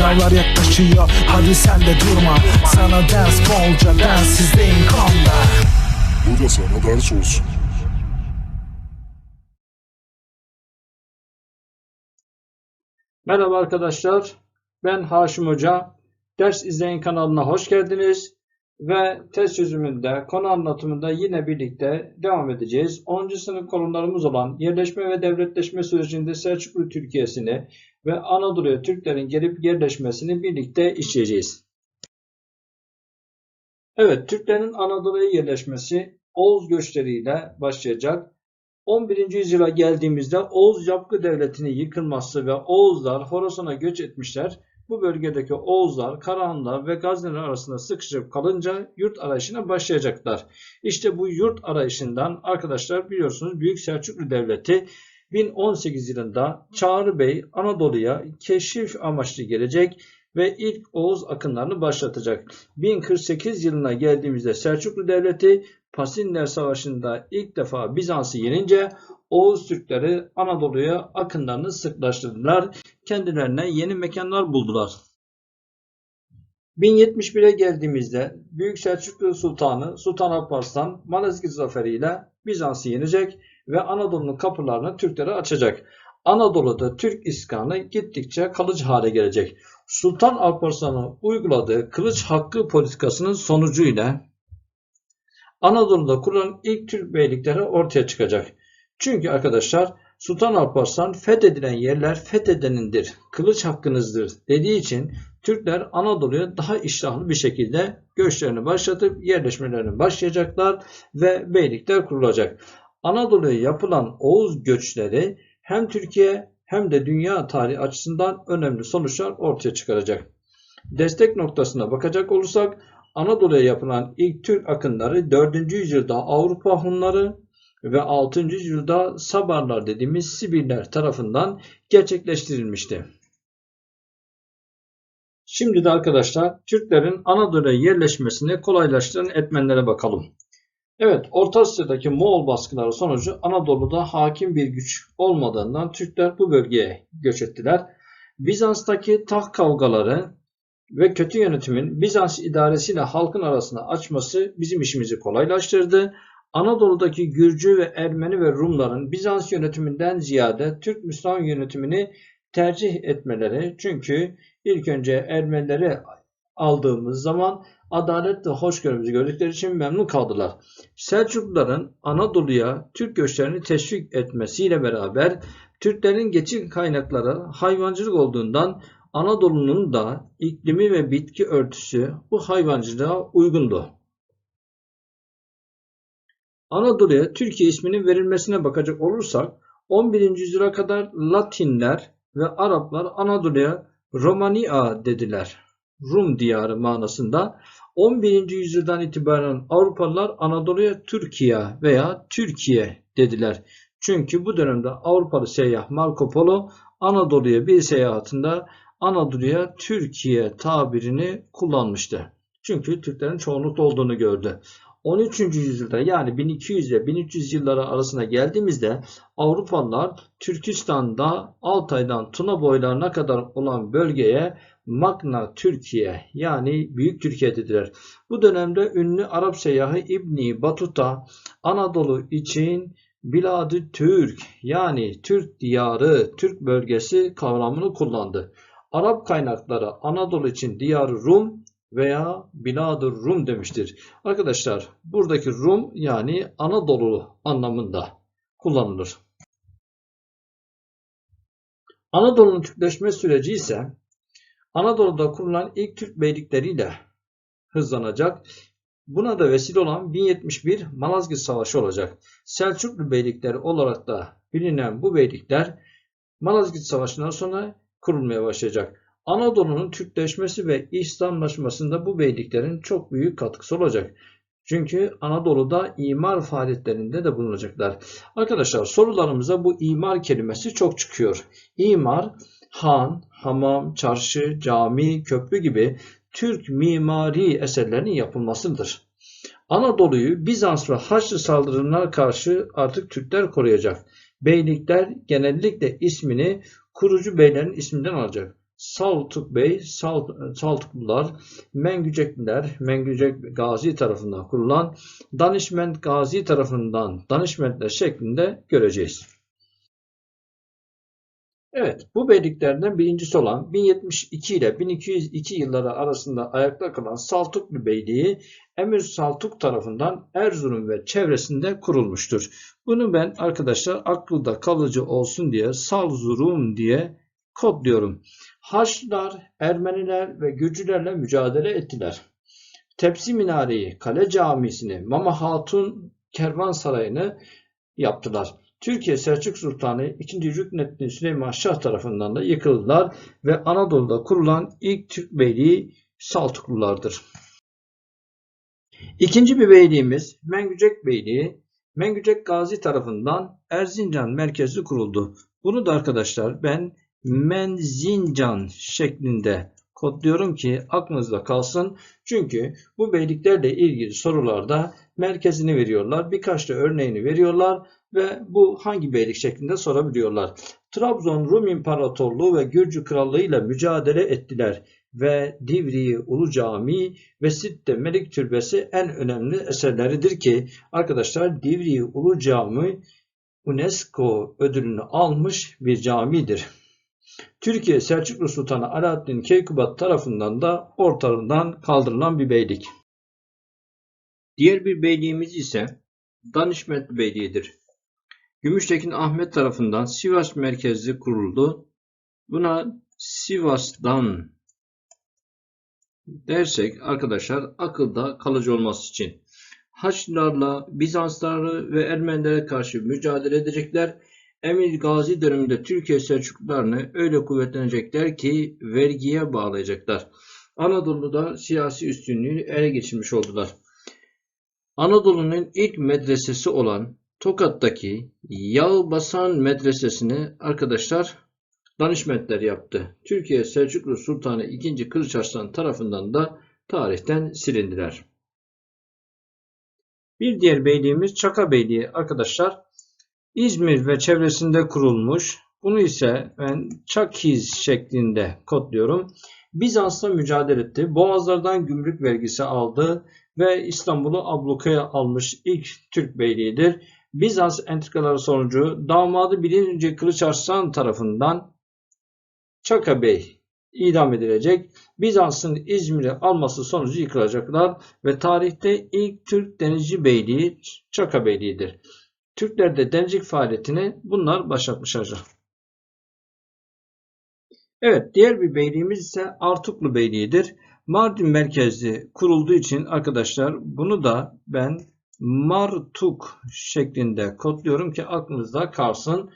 Sınavlar yaklaşıyor hadi sen de durma Sana ders bolca densizliğin konda Bu da sana ders olsun. Merhaba arkadaşlar, ben Haşim Hoca. Ders izleyin kanalına hoş geldiniz. Ve test çözümünde, konu anlatımında yine birlikte devam edeceğiz. 10. sınıf konularımız olan yerleşme ve devletleşme sürecinde Selçuklu Türkiye'sini ve Anadolu'ya Türklerin gelip yerleşmesini birlikte işleyeceğiz. Evet, Türklerin Anadolu'ya yerleşmesi Oğuz göçleriyle başlayacak. 11. yüzyıla geldiğimizde Oğuz Yapgı Devleti'nin yıkılması ve Oğuzlar Horasan'a göç etmişler. Bu bölgedeki Oğuzlar, Karahanlar ve Gazneler arasında sıkışıp kalınca yurt arayışına başlayacaklar. İşte bu yurt arayışından arkadaşlar biliyorsunuz Büyük Selçuklu Devleti 1018 yılında Çağrı Bey Anadolu'ya keşif amaçlı gelecek ve ilk Oğuz akınlarını başlatacak. 1048 yılına geldiğimizde Selçuklu Devleti Pasinler Savaşı'nda ilk defa Bizans'ı yenince Oğuz Türkleri Anadolu'ya akınlarını sıklaştırdılar. Kendilerine yeni mekanlar buldular. 1071'e geldiğimizde Büyük Selçuklu Sultanı Sultan Alparslan Malazgirt zaferiyle Bizans'ı yenecek ve Anadolu'nun kapılarını Türklere açacak. Anadolu'da Türk iskanı gittikçe kalıcı hale gelecek. Sultan Alparslan'ın uyguladığı kılıç hakkı politikasının sonucuyla Anadolu'da kurulan ilk Türk beylikleri ortaya çıkacak. Çünkü arkadaşlar Sultan Alparslan fethedilen yerler fethedenindir, kılıç hakkınızdır dediği için Türkler Anadolu'ya daha iştahlı bir şekilde göçlerini başlatıp yerleşmelerini başlayacaklar ve beylikler kurulacak. Anadolu'ya yapılan Oğuz göçleri hem Türkiye hem de dünya tarihi açısından önemli sonuçlar ortaya çıkaracak. Destek noktasına bakacak olursak Anadolu'ya yapılan ilk Türk akınları 4. yüzyılda Avrupa Hunları ve 6. yüzyılda Sabarlar dediğimiz Sibirler tarafından gerçekleştirilmişti. Şimdi de arkadaşlar Türklerin Anadolu'ya yerleşmesini kolaylaştıran etmenlere bakalım. Evet, Orta Asya'daki Moğol baskıları sonucu Anadolu'da hakim bir güç olmadığından Türkler bu bölgeye göç ettiler. Bizans'taki taht kavgaları ve kötü yönetimin Bizans idaresiyle halkın arasında açması bizim işimizi kolaylaştırdı. Anadolu'daki Gürcü ve Ermeni ve Rumların Bizans yönetiminden ziyade Türk Müslüman yönetimini tercih etmeleri çünkü ilk önce Ermenileri aldığımız zaman adalet ve hoşgörümüzü gördükleri için memnun kaldılar. Selçukluların Anadolu'ya Türk göçlerini teşvik etmesiyle beraber Türklerin geçim kaynakları hayvancılık olduğundan Anadolu'nun da iklimi ve bitki örtüsü bu hayvancılığa uygundu. Anadolu'ya Türkiye isminin verilmesine bakacak olursak 11. yüzyıla kadar Latinler ve Araplar Anadolu'ya Romania dediler. Rum diyarı manasında. 11. yüzyıldan itibaren Avrupalılar Anadolu'ya Türkiye veya Türkiye dediler. Çünkü bu dönemde Avrupalı seyyah Marco Polo Anadolu'ya bir seyahatinde Anadolu'ya Türkiye tabirini kullanmıştı. Çünkü Türklerin çoğunlukta olduğunu gördü. 13. yüzyılda yani 1200 ile 1300 yılları arasına geldiğimizde Avrupalılar Türkistan'da Altay'dan Tuna boylarına kadar olan bölgeye Magna Türkiye yani Büyük Türkiye dediler. Bu dönemde ünlü Arap seyyahı İbni Batuta Anadolu için Biladı Türk yani Türk diyarı, Türk bölgesi kavramını kullandı. Arap kaynakları Anadolu için diyarı Rum veya Biladır Rum demiştir. Arkadaşlar buradaki Rum yani Anadolu anlamında kullanılır. Anadolu'nun Türkleşme süreci ise Anadolu'da kurulan ilk Türk beylikleriyle hızlanacak. Buna da vesile olan 1071 Malazgirt Savaşı olacak. Selçuklu beylikleri olarak da bilinen bu beylikler Malazgirt Savaşı'ndan sonra kurulmaya başlayacak. Anadolu'nun Türkleşmesi ve İslamlaşmasında bu beyliklerin çok büyük katkısı olacak. Çünkü Anadolu'da imar faaliyetlerinde de bulunacaklar. Arkadaşlar sorularımıza bu imar kelimesi çok çıkıyor. İmar, han, hamam, çarşı, cami, köprü gibi Türk mimari eserlerinin yapılmasıdır. Anadolu'yu Bizans ve Haçlı saldırılarına karşı artık Türkler koruyacak. Beylikler genellikle ismini kurucu beylerin isminden alacak. Saltuk Bey, Sal- Saltuklular, Mengücekliler, Mengücek Gazi tarafından kurulan Danişment Gazi tarafından Danişmentler şeklinde göreceğiz. Evet, bu beyliklerden birincisi olan 1072 ile 1202 yılları arasında ayakta kalan Saltuklu Beyliği Emir Saltuk tarafından Erzurum ve çevresinde kurulmuştur. Bunu ben arkadaşlar akılda kalıcı olsun diye Salzurum diye kodluyorum. Haçlılar, Ermeniler ve Gürcülerle mücadele ettiler. Tepsi Minareyi, Kale Camisi'ni, Mama Hatun Kervansarayı'nı yaptılar. Türkiye Selçuk Sultanı 2. Rükneddin Süleyman Şah tarafından da yıkıldılar ve Anadolu'da kurulan ilk Türk beyliği Saltuklulardır. İkinci bir beyliğimiz Mengücek Beyliği, Mengücek Gazi tarafından Erzincan merkezli kuruldu. Bunu da arkadaşlar ben Menzincan şeklinde kodluyorum ki aklınızda kalsın. Çünkü bu beyliklerle ilgili sorularda merkezini veriyorlar. Birkaç da örneğini veriyorlar ve bu hangi beylik şeklinde sorabiliyorlar. Trabzon Rum İmparatorluğu ve Gürcü Krallığı ile mücadele ettiler ve Divriği Ulu Camii ve Sitte Melik Türbesi en önemli eserleridir ki arkadaşlar Divriği Ulu Camii UNESCO ödülünü almış bir camidir. Türkiye Selçuklu Sultanı Alaaddin Keykubat tarafından da ortadan kaldırılan bir beylik. Diğer bir beyliğimiz ise Danişment Beyliği'dir. Gümüştekin Ahmet tarafından Sivas merkezli kuruldu. Buna Sivas'tan dersek arkadaşlar akılda kalıcı olması için Haçlılarla Bizansları ve Ermenilere karşı mücadele edecekler. Emir Gazi döneminde Türkiye Selçuklularını öyle kuvvetlenecekler ki vergiye bağlayacaklar. Anadolu'da siyasi üstünlüğü ele geçirmiş oldular. Anadolu'nun ilk medresesi olan Tokat'taki Yağbasan Medresesi'ni arkadaşlar danışmetler yaptı. Türkiye Selçuklu Sultanı II. Kılıç Arslan tarafından da tarihten silindiler. Bir diğer beyliğimiz Çaka Beyliği arkadaşlar. İzmir ve çevresinde kurulmuş. Bunu ise ben Çakiz şeklinde kodluyorum. Bizans'la mücadele etti. Boğazlardan gümrük vergisi aldı ve İstanbul'u ablukaya almış ilk Türk beyliğidir. Bizans entrikaları sonucu damadı 1. Kılıç Arslan tarafından Çaka Bey idam edilecek. Bizans'ın İzmir'i alması sonucu yıkılacaklar ve tarihte ilk Türk denizci beyliği Çaka Beyliği'dir. Türkler de denizcilik faaliyetini bunlar başlatmışlar. Evet, diğer bir beyliğimiz ise Artuklu Beyliği'dir. Mardin merkezli kurulduğu için arkadaşlar bunu da ben Martuk şeklinde kodluyorum ki aklınızda kalsın.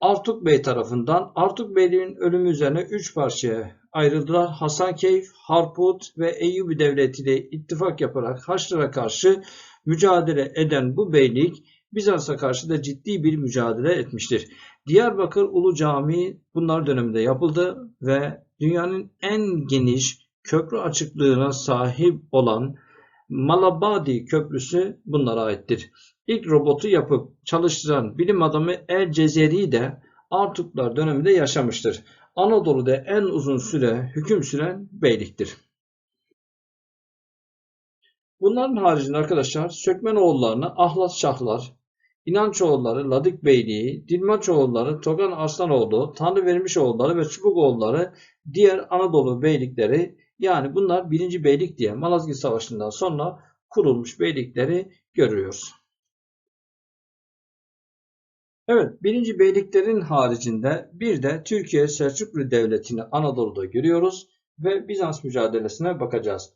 Artuk Bey tarafından Artuk Beyliğin ölümü üzerine 3 parçaya ayrıldılar. Hasankeyf, Harput ve Eyyubi Devleti ile ittifak yaparak Haçlılara karşı mücadele eden bu beylik Bizans'a karşı da ciddi bir mücadele etmiştir. Diyarbakır Ulu Camii bunlar döneminde yapıldı ve dünyanın en geniş köprü açıklığına sahip olan Malabadi Köprüsü bunlara aittir. İlk robotu yapıp çalıştıran bilim adamı El Cezeri de Artuklar döneminde yaşamıştır. Anadolu'da en uzun süre hüküm süren beyliktir. Bunların haricinde arkadaşlar Sökmenoğullarını Ahlat Şahlar, İnançoğulları Ladik Beyliği, Dilmaçoğulları Togan Arslanoğlu, Tanrı Vermişoğulları ve Çubukoğulları diğer Anadolu beylikleri yani bunlar 1. beylik diye Malazgirt Savaşı'ndan sonra kurulmuş beylikleri görüyoruz. Evet, birinci beyliklerin haricinde bir de Türkiye Selçuklu Devleti'ni Anadolu'da görüyoruz ve Bizans mücadelesine bakacağız.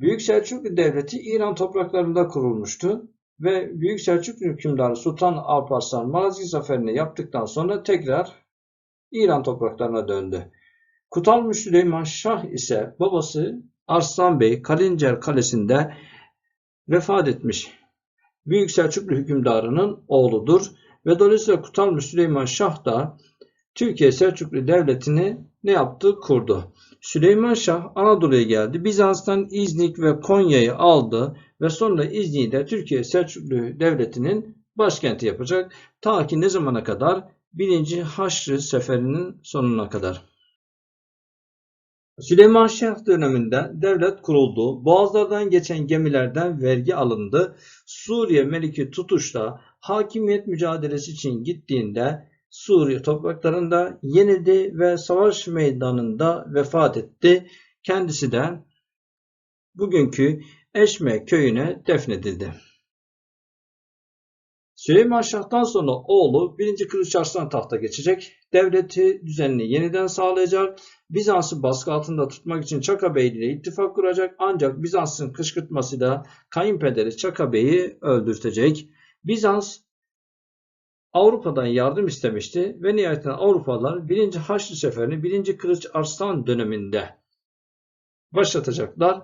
Büyük Selçuklu Devleti İran topraklarında kurulmuştu ve Büyük Selçuklu hükümdarı Sultan Alparslan Malazgirt zaferini yaptıktan sonra tekrar İran topraklarına döndü. Kutalmış Süleyman Şah ise babası Arslan Bey Kalincer Kalesi'nde vefat etmiş. Büyük Selçuklu hükümdarının oğludur ve dolayısıyla Kutalmış Süleyman Şah da Türkiye Selçuklu Devleti'ni ne yaptı? Kurdu. Süleyman Şah Anadolu'ya geldi. Bizans'tan İznik ve Konya'yı aldı ve sonra İznik'i de Türkiye Selçuklu Devleti'nin başkenti yapacak. Ta ki ne zamana kadar? 1. Haçlı Seferi'nin sonuna kadar. Süleyman Şah döneminde devlet kuruldu. Boğazlardan geçen gemilerden vergi alındı. Suriye Meliki Tutuş'ta hakimiyet mücadelesi için gittiğinde Suriye topraklarında yenildi ve savaş meydanında vefat etti. Kendisi de bugünkü Eşme köyüne defnedildi. Süleyman Şah'tan sonra oğlu 1. Kılıç Arslan tahta geçecek. Devleti düzenini yeniden sağlayacak. Bizans'ı baskı altında tutmak için Çaka Bey ile ittifak kuracak. Ancak Bizans'ın kışkırtmasıyla kayınpederi Çaka Bey'i öldürtecek. Bizans Avrupa'dan yardım istemişti ve nihayetinde Avrupalılar 1. Haçlı Seferi'ni 1. Kılıç Arslan döneminde başlatacaklar.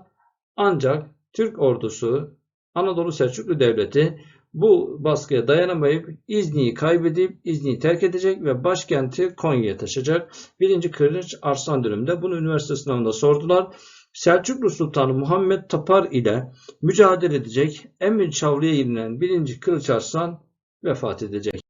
Ancak Türk ordusu Anadolu Selçuklu Devleti bu baskıya dayanamayıp İzni'yi kaybedip İzni'yi terk edecek ve başkenti Konya'ya taşıyacak. 1. Kılıç Arslan döneminde bunu üniversite sınavında sordular. Selçuklu Sultanı Muhammed Tapar ile mücadele edecek. Emir Çavru'ya yenilen 1. Kılıç Arslan vefat edecek.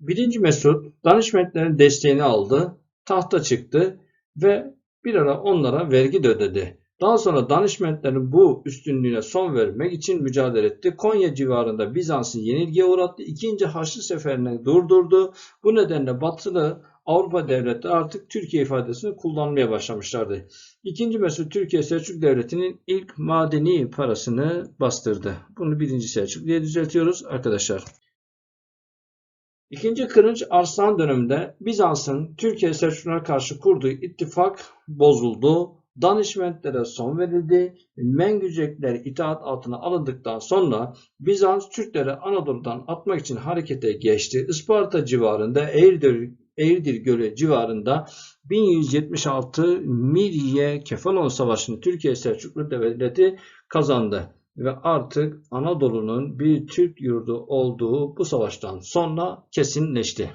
1. Mesut danışmentlerin desteğini aldı, tahta çıktı ve bir ara onlara vergi de ödedi. Daha sonra danışmentlerin bu üstünlüğüne son vermek için mücadele etti. Konya civarında Bizans'ı yenilgiye uğrattı. İkinci Haçlı Seferi'ni durdurdu. Bu nedenle batılı Avrupa devletleri artık Türkiye ifadesini kullanmaya başlamışlardı. İkinci Mesut Türkiye Selçuk Devleti'nin ilk madeni parasını bastırdı. Bunu birinci Selçuk diye düzeltiyoruz arkadaşlar. İkinci Kırınç Arslan döneminde Bizans'ın Türkiye Selçuklulara karşı kurduğu ittifak bozuldu. Danışmentlere son verildi. Mengücekler itaat altına alındıktan sonra Bizans Türkleri Anadolu'dan atmak için harekete geçti. Isparta civarında Eğirdir, Eğirdir Gölü civarında 1176 Mirye Kefalon Savaşı'nı Türkiye Selçuklu Devleti kazandı ve artık Anadolu'nun bir Türk yurdu olduğu bu savaştan sonra kesinleşti.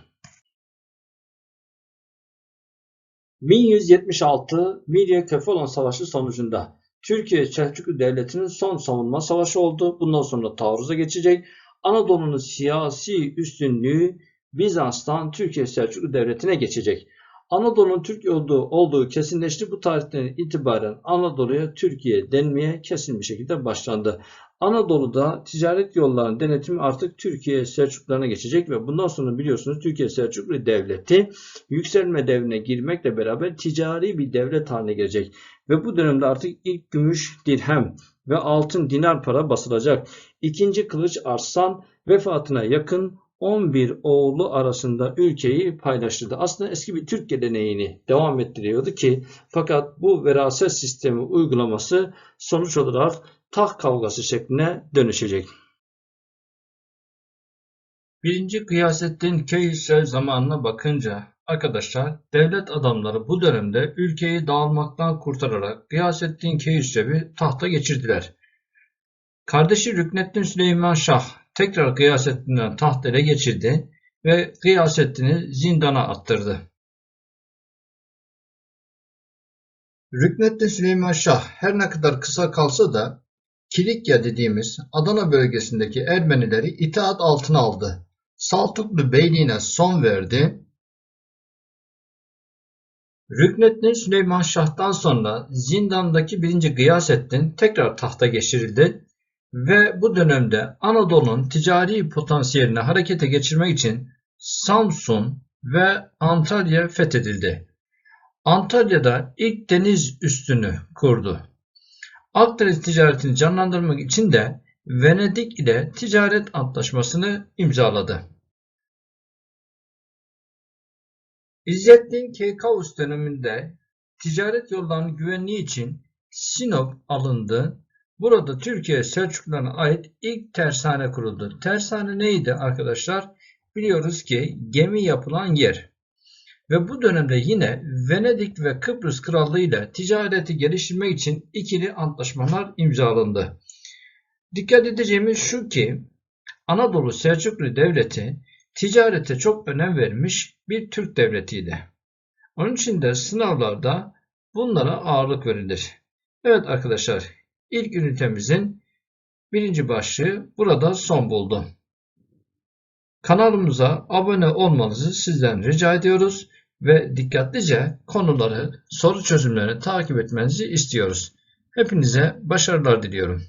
1176 Mirye Kefalon Savaşı sonucunda Türkiye Selçuklu Devleti'nin son savunma savaşı oldu. Bundan sonra taarruza geçecek. Anadolu'nun siyasi üstünlüğü Bizans'tan Türkiye Selçuklu Devleti'ne geçecek. Anadolu'nun Türk olduğu, olduğu kesinleşti. Bu tarihten itibaren Anadolu'ya Türkiye denmeye kesin bir şekilde başlandı. Anadolu'da ticaret yollarının denetimi artık Türkiye Selçuklularına geçecek ve bundan sonra biliyorsunuz Türkiye Selçuklu Devleti yükselme devrine girmekle beraber ticari bir devlet haline gelecek. Ve bu dönemde artık ilk gümüş dirhem ve altın dinar para basılacak. İkinci Kılıç Arslan vefatına yakın 11 oğlu arasında ülkeyi paylaştırdı. Aslında eski bir Türk geleneğini devam ettiriyordu ki fakat bu veraset sistemi uygulaması sonuç olarak taht kavgası şekline dönüşecek. Birinci Gıyasettin Keyhüsrev zamanına bakınca arkadaşlar devlet adamları bu dönemde ülkeyi dağılmaktan kurtararak Gıyasettin Keyhüsrev'i tahta geçirdiler. Kardeşi Rükneddin Süleyman Şah tekrar Gıyasettin'den taht ele geçirdi ve Gıyasettin'i zindana attırdı. Rükneddin Süleyman Şah her ne kadar kısa kalsa da Kilikya dediğimiz Adana bölgesindeki Ermenileri itaat altına aldı. Saltuklu beyliğine son verdi. Rükneddin Süleyman Şah'tan sonra zindandaki 1. Gıyasettin tekrar tahta geçirildi ve bu dönemde Anadolu'nun ticari potansiyelini harekete geçirmek için Samsun ve Antalya fethedildi. Antalya'da ilk deniz üstünü kurdu. Akdeniz ticaretini canlandırmak için de Venedik ile ticaret antlaşmasını imzaladı. İzzettin Keykavus döneminde ticaret yollarının güvenliği için Sinop alındı. Burada Türkiye Selçuklularına ait ilk tersane kuruldu. Tersane neydi arkadaşlar? Biliyoruz ki gemi yapılan yer. Ve bu dönemde yine Venedik ve Kıbrıs Krallığı ile ticareti geliştirmek için ikili antlaşmalar imzalandı. Dikkat edeceğimiz şu ki Anadolu Selçuklu Devleti ticarete çok önem vermiş bir Türk devletiydi. Onun için de sınavlarda bunlara ağırlık verilir. Evet arkadaşlar ilk ünitemizin birinci başlığı burada son buldu. Kanalımıza abone olmanızı sizden rica ediyoruz. ve dikkatlice konuları, soru çözümlerini takip etmenizi istiyoruz. Hepinize başarılar diliyorum.